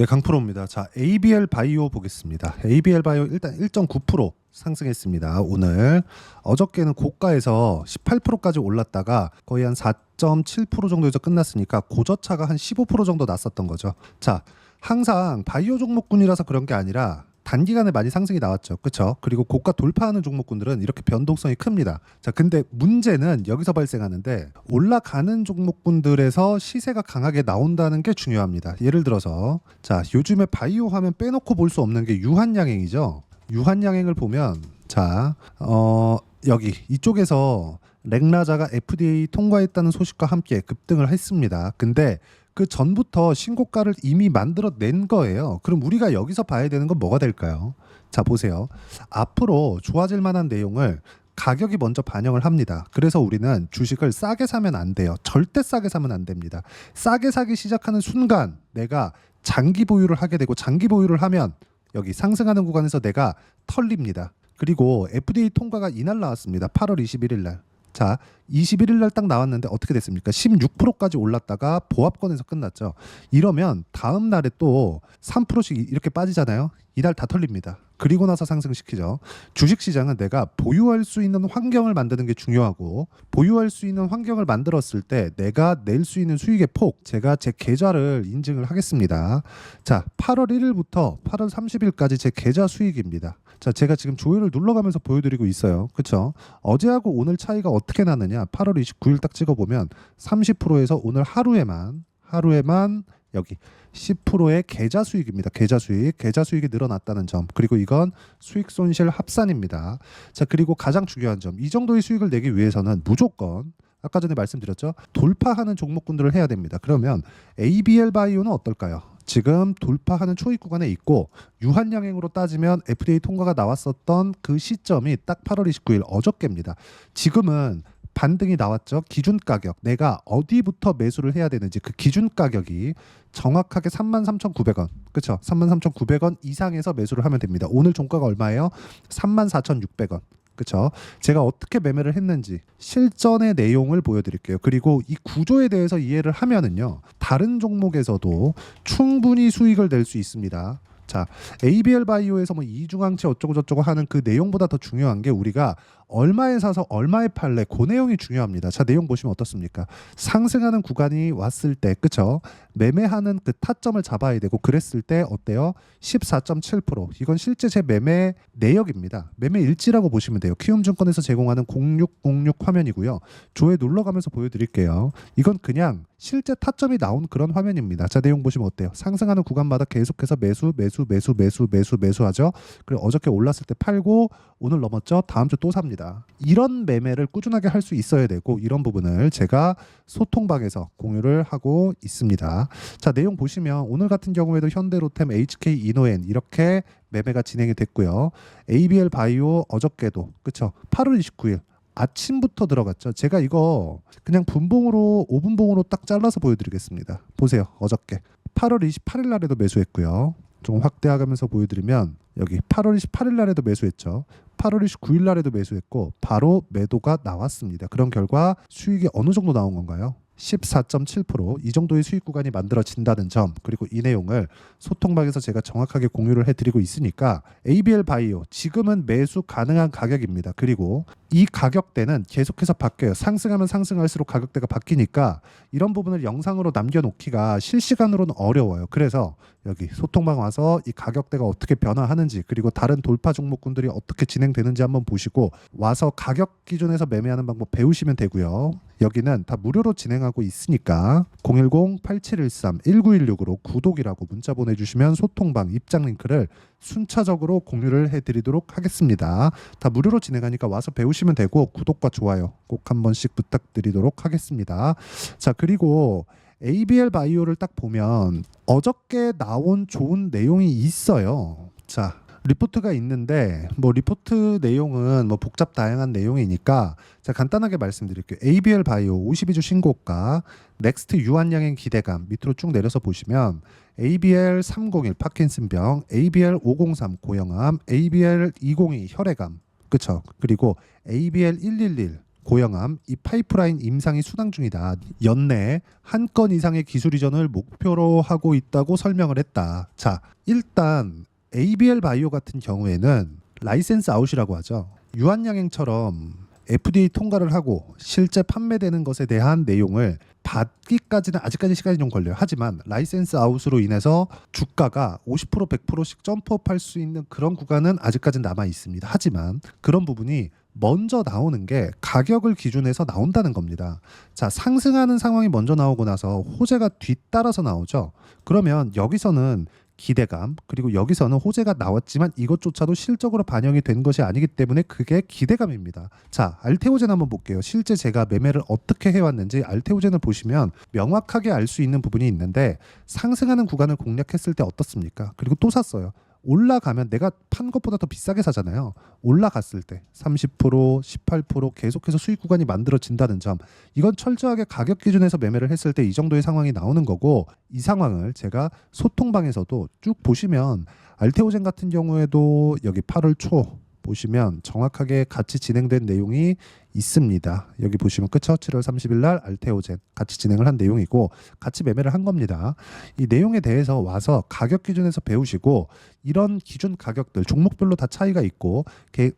네, 강프로입니다. 자, ABL 바이오 보겠습니다. ABL 바이오 일단 1.9% 상승했습니다. 오늘 어저께는 고가에서 18%까지 올랐다가 거의 한 4.7% 정도에서 끝났으니까 고저차가 한 15% 정도 났었던 거죠. 자, 항상 바이오 종목군이라서 그런 게 아니라 단기간에 많이 상승이 나왔죠. 그렇죠? 그리고 고가 돌파하는 종목군들은 이렇게 변동성이 큽니다. 자, 근데 문제는 여기서 발생하는데 올라가는 종목군들에서 시세가 강하게 나온다는 게 중요합니다. 예를 들어서 자, 요즘에 바이오 하면 빼놓고 볼 수 없는 게 유한양행이죠. 유한양행을 보면 자, 어, 여기 이쪽에서 렉라자가 FDA 통과했다는 소식과 함께 급등을 했습니다. 근데 그 전부터 신고가를 이미 만들어 낸 거예요. 그럼 우리가 여기서 봐야 되는 건 뭐가 될까요? 자, 보세요. 앞으로 좋아질 만한 내용을 가격이 먼저 반영을 합니다. 그래서 우리는 주식을 싸게 사면 안 돼요. 절대 싸게 사면 안 됩니다. 싸게 사기 시작하는 순간 내가 장기 보유를 하게 되고 장기 보유를 하면 여기 상승하는 구간에서 내가 털립니다. 그리고 FDA 통과가 이날 나왔습니다. 8월 21일 날. 자, 21일 날 딱 나왔는데 어떻게 됐습니까? 16%까지 올랐다가 보합권에서 끝났죠. 이러면 다음 날에 또 3%씩 이렇게 빠지잖아요. 이날 다 털립니다. 그리고 나서 상승시키죠. 주식 시장은 내가 보유할 수 있는 환경을 만드는 게 중요하고 보유할 수 있는 환경을 만들었을 때 내가 낼 수 있는 수익의 폭 제가 제 계좌를 인증을 하겠습니다. 자, 8월 1일부터 8월 30일까지 제 계좌 수익입니다. 자, 제가 지금 조회를 눌러가면서 보여드리고 있어요. 그렇죠? 어제하고 오늘 차이가 어떻게 나느냐? 8월 29일 딱 찍어 보면 30%에서 오늘 하루에만 하루에만 여기 10%의 계좌 수익입니다. 계좌 수익, 계좌 수익이 늘어났다는 점. 그리고 이건 수익 손실 합산입니다. 자, 그리고 가장 중요한 점. 이 정도의 수익을 내기 위해서는 무조건 아까 전에 말씀드렸죠. 돌파하는 종목군들을 해야 됩니다. 그러면 ABL 바이오는 어떨까요? 지금 돌파하는 초입 구간에 있고 유한양행으로 따지면 FDA 통과가 나왔었던 그 시점이 딱 8월 29일 어저께입니다. 지금은 반등이 나왔죠. 기준 가격 내가 어디부터 매수를 해야 되는지 그 기준 가격이 정확하게 33,900원. 그렇죠? 33,900원 이상에서 매수를 하면 됩니다. 오늘 종가가 얼마예요? 34,600원. 그렇죠? 제가 어떻게 매매를 했는지 실전의 내용을 보여드릴게요. 그리고 이 구조에 대해서 이해를 하면은요 다른 종목에서도 충분히 수익을 낼 수 있습니다. 자, ABL 바이오에서 뭐 이중항체 어쩌고 저쩌고 하는 그 내용보다 더 중요한 게 우리가 얼마에 사서 얼마에 팔래 그 내용이 중요합니다. 자, 내용 보시면 어떻습니까? 상승하는 구간이 왔을 때, 그쵸? 매매하는 그 타점을 잡아야 되고 그랬을 때 어때요? 14.7% 이건 실제 제 매매 내역입니다. 매매 일지라고 보시면 돼요. 키움증권에서 제공하는 0606 화면이고요. 조회 눌러가면서 보여드릴게요. 이건 그냥 실제 타점이 나온 그런 화면입니다. 자, 내용 보시면 어때요? 상승하는 구간마다 계속해서 매수, 매수, 매수, 매수, 매수, 매수하죠. 그리고 어저께 올랐을 때 팔고 오늘 넘었죠. 다음 주 또 삽니다. 이런 매매를 꾸준하게 할 수 있어야 되고 이런 부분을 제가 소통방에서 공유를 하고 있습니다. 자, 내용 보시면 오늘 같은 경우에도 현대로템, HK 이노엔 이렇게 매매가 진행이 됐고요. ABL 바이오 어저께도 그쵸? 8월 29일 아침부터 들어갔죠. 제가 이거 그냥 분봉으로 5분봉으로 딱 잘라서 보여드리겠습니다. 보세요. 어저께 8월 28일 날에도 매수했고요. 좀 확대하면서 보여드리면 여기 8월 28일 날에도 매수했죠. 8월 29일 날에도 매수했고 바로 매도가 나왔습니다. 그런 결과 수익이 어느 정도 나온 건가요? 14.7%이 정도의 수익 구간이 만들어진다는 점 그리고 이 내용을 소통방에서 제가 정확하게 공유를 해드리고 있으니까 ABL 바이오 지금은 매수 가능한 가격입니다. 그리고 이 가격대는 계속해서 바뀌어요. 상승하면 상승할수록 가격대가 바뀌니까 이런 부분을 영상으로 남겨놓기가 실시간으로는 어려워요. 그래서 여기 소통방 와서 이 가격대가 어떻게 변화하는지 그리고 다른 돌파 종목군들이 어떻게 진행되는지 한번 보시고 와서 가격 기준에서 매매하는 방법 배우시면 되고요. 여기는 다 무료로 진행하고 있으니까 010-8713-1916으로 구독이라고 문자 보내주시면 소통방 입장 링크를 순차적으로 공유를 해드리도록 하겠습니다. 다 무료로 진행하니까 와서 배우시면 되고 구독과 좋아요 꼭 한 번씩 부탁드리도록 하겠습니다. 자 그리고 ABL 바이오를 딱 보면 어저께 나온 좋은 내용이 있어요. 자 리포트가 있는데 뭐 리포트 내용은 뭐 복잡 다양한 내용이니까 자 간단하게 말씀드릴게요. ABL 바이오 52주 신고가 넥스트 유한양행 기대감 밑으로 쭉 내려서 보시면 ABL 301 파킨슨병, ABL 503 고형암, ABL 202 혈액암 그쵸 그리고 ABL 111 고영암 이 파이프라인 임상이 수당 중이다. 연내 한 건 이상의 기술 이전을 목표로 하고 있다고 설명을 했다. 자, 일단 ABL 바이오 같은 경우에는 라이센스 아웃이라고 하죠. 유한양행처럼 FDA 통과를 하고 실제 판매되는 것에 대한 내용을 받기까지는 아직까지 시간이 좀 걸려요. 하지만 라이센스 아웃으로 인해서 주가가 50% 100%씩 점프업할 수 있는 그런 구간은 아직까지는 남아 있습니다. 하지만 그런 부분이 먼저 나오는 게 가격을 기준해서 나온다는 겁니다. 자, 상승하는 상황이 먼저 나오고 나서 호재가 뒤따라서 나오죠. 그러면 여기서는 기대감 그리고 여기서는 호재가 나왔지만 이것조차도 실적으로 반영이 된 것이 아니기 때문에 그게 기대감입니다. 자, 알테오젠 한번 볼게요. 실제 제가 매매를 어떻게 해왔는지 알테오젠을 보시면 명확하게 알 수 있는 부분이 있는데 상승하는 구간을 공략했을 때 어떻습니까? 그리고 또 샀어요. 올라가면 내가 판 것보다 더 비싸게 사잖아요. 올라갔을 때 30% 18% 계속해서 수익 구간이 만들어진다는 점 이건 철저하게 가격 기준에서 매매를 했을 때 이 정도의 상황이 나오는 거고 이 상황을 제가 소통방에서도 쭉 보시면 알테오젠 같은 경우에도 여기 8월 초 보시면 정확하게 같이 진행된 내용이 있습니다. 여기 보시면 그쵸? 7월 30일 날 알테오젠 같이 진행을 한 내용이고 같이 매매를 한 겁니다. 이 내용에 대해서 와서 가격 기준에서 배우시고 이런 기준 가격들 종목별로 다 차이가 있고 개-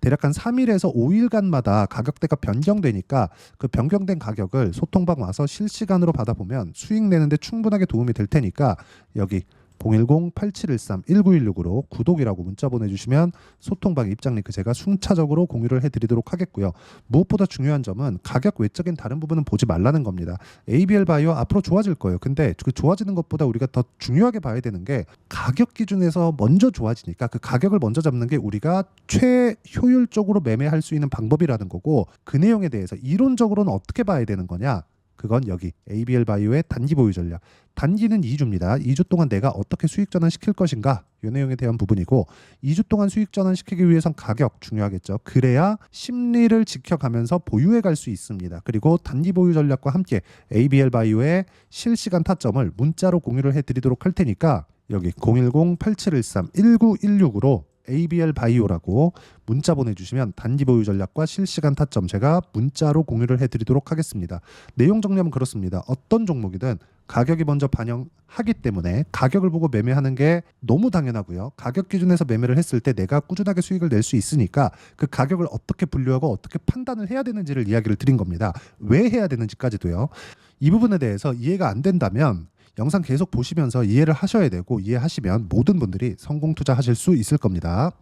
대략 한 3일에서 5일간마다 가격대가 변경되니까 그 변경된 가격을 소통방 와서 실시간으로 받아보면 수익 내는데 충분하게 도움이 될 테니까 여기 010-8713-1916으로 구독이라고 문자 보내주시면 소통방 입장 링크 제가 순차적으로 공유를 해드리도록 하겠고요. 무엇보다 중요한 점은 가격 외적인 다른 부분은 보지 말라는 겁니다. ABL 바이오 앞으로 좋아질 거예요. 근데 그 좋아지는 것보다 우리가 더 중요하게 봐야 되는 게 가격 기준에서 먼저 좋아지니까 그 가격을 먼저 잡는 게 우리가 최효율적으로 매매할 수 있는 방법이라는 거고 그 내용에 대해서 이론적으로는 어떻게 봐야 되는 거냐? 그건 여기 ABL 바이오의 단기 보유 전략. 단기는 2주입니다. 2주 동안 내가 어떻게 수익 전환 시킬 것인가? 이 내용에 대한 부분이고 2주 동안 수익 전환 시키기 위해선 가격 중요하겠죠. 그래야 심리를 지켜가면서 보유해 갈 수 있습니다. 그리고 단기 보유 전략과 함께 ABL 바이오의 실시간 타점을 문자로 공유를 해 드리도록 할 테니까 여기 010-8713-1916으로 ABL 바이오라고 문자 보내주시면 단기 보유 전략과 실시간 타점 제가 문자로 공유를 해드리도록 하겠습니다. 내용 정리하면 그렇습니다. 어떤 종목이든 가격이 먼저 반영하기 때문에 가격을 보고 매매하는 게 너무 당연하고요. 가격 기준에서 매매를 했을 때 내가 꾸준하게 수익을 낼 수 있으니까 그 가격을 어떻게 분류하고 어떻게 판단을 해야 되는지를 이야기를 드린 겁니다. 왜 해야 되는지까지도요. 이 부분에 대해서 이해가 안 된다면 영상 계속 보시면서 이해를 하셔야 되고 이해하시면 모든 분들이 성공 투자하실 수 있을 겁니다.